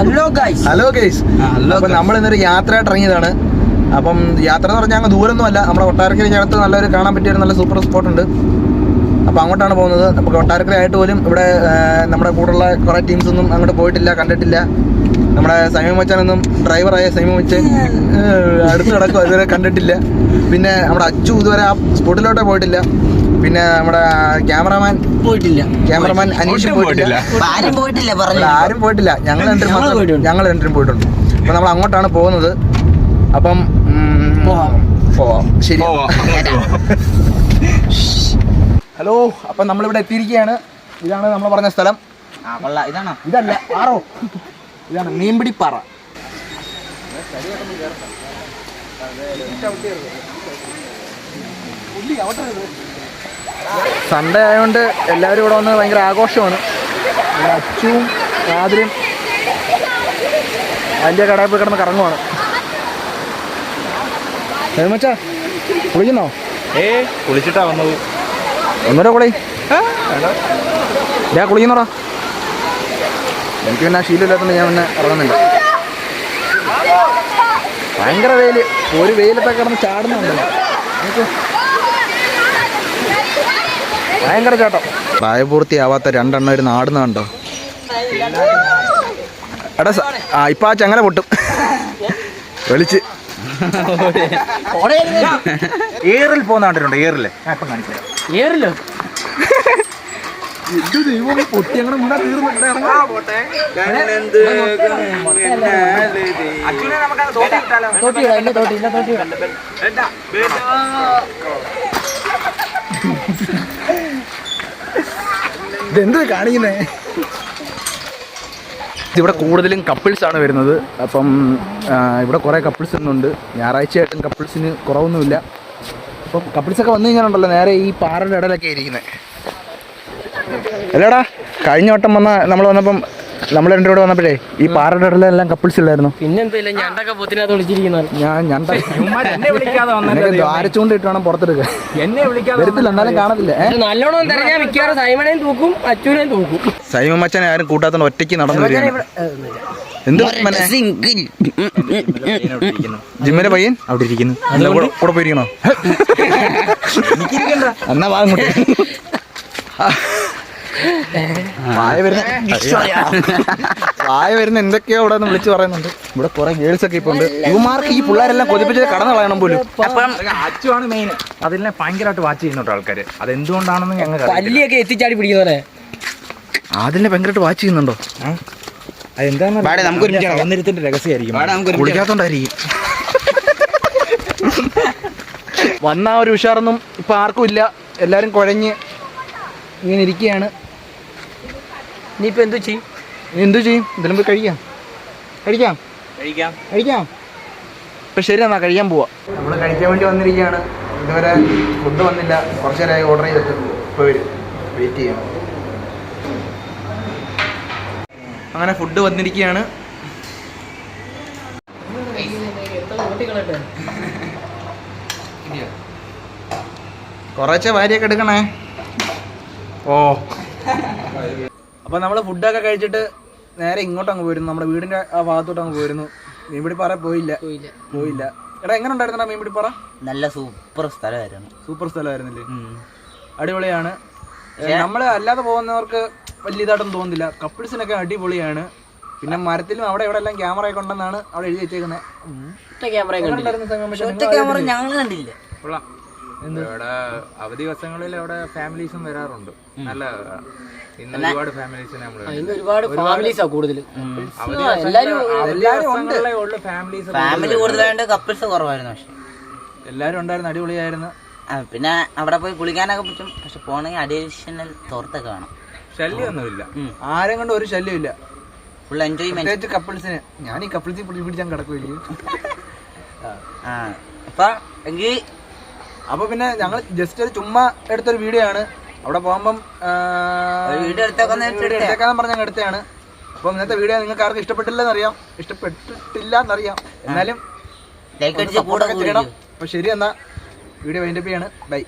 Hello guys hello guys അപ്പൊ നമ്മൾ ഇന്നൊരു യാത്രയായിട്ട് ഇറങ്ങിയതാണ് അപ്പം യാത്ര എന്ന് പറഞ്ഞാൽ അങ്ങ് ദൂരൊന്നും അല്ല നമ്മുടെ അടുത്ത് നല്ലൊരു കാണാൻ പറ്റിയ നല്ല സൂപ്പർ സ്പോട്ട് ഉണ്ട്. അപ്പോൾ അങ്ങോട്ടാണ് പോകുന്നത്. അപ്പോൾ കൊട്ടാരക്കര ആയിട്ട് പോലും ഇവിടെ നമ്മുടെ കൂടെയുള്ള കുറേ ടീംസ് ഒന്നും അങ്ങോട്ട് പോയിട്ടില്ല കണ്ടിട്ടില്ല. നമ്മുടെ സമീപ മച്ചാനൊന്നും ഡ്രൈവറായ സമീപ മച്ചൻ അടുത്ത് കിടക്കും അതുവരെ കണ്ടിട്ടില്ല. പിന്നെ നമ്മുടെ അച്ചു ഇതുവരെ ആ സ്പോട്ടിലോട്ടേ പോയിട്ടില്ല. പിന്നെ നമ്മുടെ ക്യാമറാമാൻ പോയിട്ടില്ല. ക്യാമറമാൻ അനീഷ് പോയിട്ടില്ല. ആരും പോയിട്ടില്ല പറഞ്ഞു. ആരും പോയിട്ടില്ല. ഞങ്ങൾ രണ്ടും പോയിട്ടുണ്ട്. ഞങ്ങൾ രണ്ടും പോയിട്ടുണ്ട്. അപ്പൊ നമ്മൾ അങ്ങോട്ടാണ് പോകുന്നത്. അപ്പം പോവാം. ശരി. ഹലോ അപ്പം നമ്മളിവിടെ എത്തിയിരിക്കുകയാണ്. ഇതാണ് നമ്മൾ പറഞ്ഞ സ്ഥലം. ഇതാണോ? ഇതല്ല ആറോ. ഇതാണ് മീൻപിടിപ്പാറ. സൺഡേ ആയതുകൊണ്ട് എല്ലാവരും ഇവിടെ വന്ന് ഭയങ്കര ആഘോഷമാണ്. അച്ചും അച്ചുവും ആതിരും വലിയ കടയിൽ പോയി കിടന്ന് കറങ്ങുവാണ്. മച്ചാ കുളിക്കുന്നോ? ഏ കുളിച്ചിട്ടാ വന്നത്. ഒന്നുകൂടെ കുളി. ഞാൻ കുളിക്കുന്നോടാ. എനിക്ക് പിന്നെ ആ ശീലമില്ലാത്തതുകൊണ്ട് ഞാൻ പിന്നെ ഇറങ്ങുന്നില്ല. ഭയങ്കര വെയിൽ. ഒരു വെയിലത്തൊക്കെ കിടന്ന് ചാടുന്നുണ്ടല്ലോ. നോക്ക്. ഭയങ്കര ചേട്ടം. പ്രായപൂർത്തിയാവാത്ത രണ്ടെണ്ണം ഒരു നാടുന്നുണ്ടോ എടാ സ- ആ ഇപ്പം ആ ചങ്ങല പൊട്ടും. വെളിച്ച്. ഏറിൽ പോകുന്ന കണ്ടിട്ടുണ്ടോ? ഏറിൽ ഞാൻ ഇപ്പം കാണിക്കാം ഏറില്ലോ എന്ത് ദൈവം പൊട്ടി അങ്ങനെ മുണ്ടാ തീർന്നു തോട്ടി ഇടാം ഇല്ല തോട്ടി ഇല്ല തോട്ടി ഇടാം ഇതെന്ത് കാണിക്കുന്നേ? ഇവിടെ കൂടുതലും കപ്പിൾസ് ആണ് വരുന്നത്. അപ്പം ഇവിടെ കുറേ കപ്പിൾസ് ഒന്നുണ്ട് ഞായറാഴ്ചയായിട്ടും കപ്പിൾസിന് കുറവൊന്നുമില്ല. അപ്പം കപ്പിൾസൊക്കെ വന്നു കഴിഞ്ഞാലുണ്ടല്ലോ നേരെ ഈ പാറയുടെ ഇടയിലൊക്കെ ഇരിക്കുന്നത് അല്ലേടാ കഴിഞ്ഞ വട്ടം വന്ന നമ്മൾ വന്നപ്പം നമ്മൾ രണ്ടു കൂടെ വന്നപ്പോഴേ ഈ പാറയുടെ ഇടയിലെല്ലാം കപ്പിൾസ് ഇല്ലായിരുന്നു. പിന്നെന്തില്ല ഞണ്ടൊക്കെ പൊത്തിനകത്ത് വിളിച്ചിരിക്കുന്ന ഞാൻ വേണം പുറത്തെടുക്കുക എന്നെ വിളിക്കാതെ വരത്തില്ല എന്നാലും കാണത്തില്ല? നല്ലോണം തിരഞ്ഞാൽ മിക്കവാറും സൈമണേയും തൂക്കും അച്ഛനെയും തൂക്കും. സൈമ മച്ചനെ ആരും കൂട്ടാത്തോണ്ട് ഒറ്റയ്ക്ക് നടന്നു വരികയാണ്. എന്ത് മനെ? ജിമ്മിലെ പയ്യൻ? അവിടെ ഇരിക്കുന്നു. കൂടെ പോയിരിക്കണോ? എന്നാ വാങ്ങി വായ വരുന്ന വായ വരുന്ന എന്തൊക്കെയോ ഇവിടെ നിന്ന് വിളിച്ചു പറയുന്നുണ്ട്. ഇവിടെ കുറെ ഗേൾസ് ഒക്കെ ഇപ്പൊ ഉണ്ട്. യുവമാർക്ക് ഈ പിള്ളേരെല്ലാം കൊതിപ്പിച്ച് കടന്നു കളയണം പോലും. അച്ചുവാണ് മെയിൻ അതിനെ ഭയങ്കരമായിട്ട് വാച്ച് ചെയ്യുന്നുണ്ട് ആൾക്കാര്. അത് എന്തുകൊണ്ടാണെന്ന് ഞങ്ങൾ. പല്ലിയൊക്കെ എത്തിച്ചാടി പിടിക്കുന്നവരെ അതിനെ ഭയങ്കരമായിട്ട് വാച്ച് ചെയ്യുന്നുണ്ടോ? സൗന്ദര്യത്തിന്റെ രഹസ്യമായിരിക്കും. കുളിക്കാത്തോണ്ടായിരിക്കും. വന്ന ഒരു ഉഷാറൊന്നും ഇപ്പൊ ആർക്കും ഇല്ല. എല്ലാരും കുഴഞ്ഞ് ഇങ്ങനെ ഇരിക്കുകയാണ്. ഇനിയിപ്പോൾ എന്തു ചെയ്യും? എന്തു ചെയ്യും? ഇതിലും പോയി കഴിക്കാം. കഴിക്കാം. കഴിക്കാം. കഴിക്കാം. ഇപ്പം ശരി എന്നാ കഴിക്കാൻ പോവാം. നമ്മൾ കഴിക്കാൻ വേണ്ടി വന്നിരിക്കുകയാണ്. ഇതുവരെ ഫുഡ് വന്നില്ല. കുറച്ച് നേരമായി ഓർഡർ ചെയ്തിട്ട് ഇപ്പോൾ വരും. വെയിറ്റ് ചെയ്യണം. അങ്ങനെ ഫുഡ് വന്നിരിക്കുകയാണ്. കുറച്ച് വാരിയൊക്കെ എടുക്കണേ. ഓ. അപ്പൊ നമ്മൾ ഫുഡൊക്കെ കഴിച്ചിട്ട് നേരെ ഇങ്ങോട്ട് അങ്ങ് പോയിരുന്നു. നമ്മുടെ വീടിന്റെ ആ ഭാഗത്തോട്ട് അങ്ങ് പോയിരുന്നു. മീൻപിടിപ്പാറ പോയില്ല. പോയില്ല. എടാ എങ്ങനെ ഉണ്ടായിരുന്നടാ മീൻപിടിപ്പാറ? നല്ല സൂപ്പർ സ്ഥലമായിരുന്നു. സൂപ്പർ സ്ഥലമായിരുന്നില്ലേ? അടിപൊളിയാണ്. നമ്മൾ അല്ലാതെ പോകുന്നവർക്ക് വലിയ ഇതായിട്ടൊന്നും തോന്നുന്നില്ല. കപ്പിൾസിനൊക്കെ അടിപൊളിയാണ്. പിന്നെ മരത്തിലും അവിടെ ഇവിടെ എല്ലാം ക്യാമറ ഒക്കെ ഉണ്ടെന്നാണ് അവിടെ എഴുതി വെച്ചേക്കുന്നത് ഒറ്റ ക്യാമറ ഞങ്ങൾ കണ്ടില്ല. കൊള്ളാം. ഇവിടെ അവധി ദിവസങ്ങളിൽ അവിടെ ഫാമിലീസും വരാറുണ്ട്. നല്ല ഇന്ന് ഒരുപാട് ഫാമിലീസിനെ നമ്മൾ ഇന്ന് ഒരുപാട് ഫാമിലീസാ കൂടുതൽ എല്ലാരും ഫാമിലീസ് ഫാമിലി കൂടുതലായിട്ട് കപ്പിൾസ് കുറവായിരുന്നു പക്ഷെ. എല്ലാവരും ഉണ്ടായിരുന്നു അടിപൊളിയായിരുന്നു. പിന്നെ അവിടെ പോയി കുളിക്കാനൊക്കെ പറ്റും. പക്ഷെ പോണെങ്കിൽ അഡീഷണൽ തോർത്തൊക്കെ വേണം. ശല്യമൊന്നുമില്ല ആരും കൊണ്ട് ഒരു ശല്യമില്ല ഫുൾ എൻജോയ്മെന്റ് കപ്പിൾസിന് ഞാൻ ഈ കപ്പിൾസിൽ പിടി പിടിച്ചാൽ കിടക്കില്ല ആ അപ്പൊ എങ്കിൽ അപ്പൊ പിന്നെ ഞങ്ങൾ ജസ്റ്റ് ഒരു ചുമ്മാ എടുത്തൊരു വീഡിയോ ആണ്. അവിടെ പോകുമ്പം വീഡിയോ എടുത്തേക്കാന്ന് പറഞ്ഞ ഞങ്ങൾ എടുത്തതാണ്. അപ്പം ഇന്നത്തെ വീഡിയോ നിങ്ങൾക്ക് ആർക്കും ഇഷ്ടപ്പെട്ടില്ലെന്ന് അറിയാം ഇഷ്ടപ്പെട്ടിട്ടില്ല എന്നറിയാം എന്നാലും കൂടെ സപ്പോർട്ടൊക്കെ ചെയ്യണം. അപ്പൊ ശരി എന്നാ വീഡിയോ വൈൻഡപ്പ് ചെയ്യാണ്. ബൈ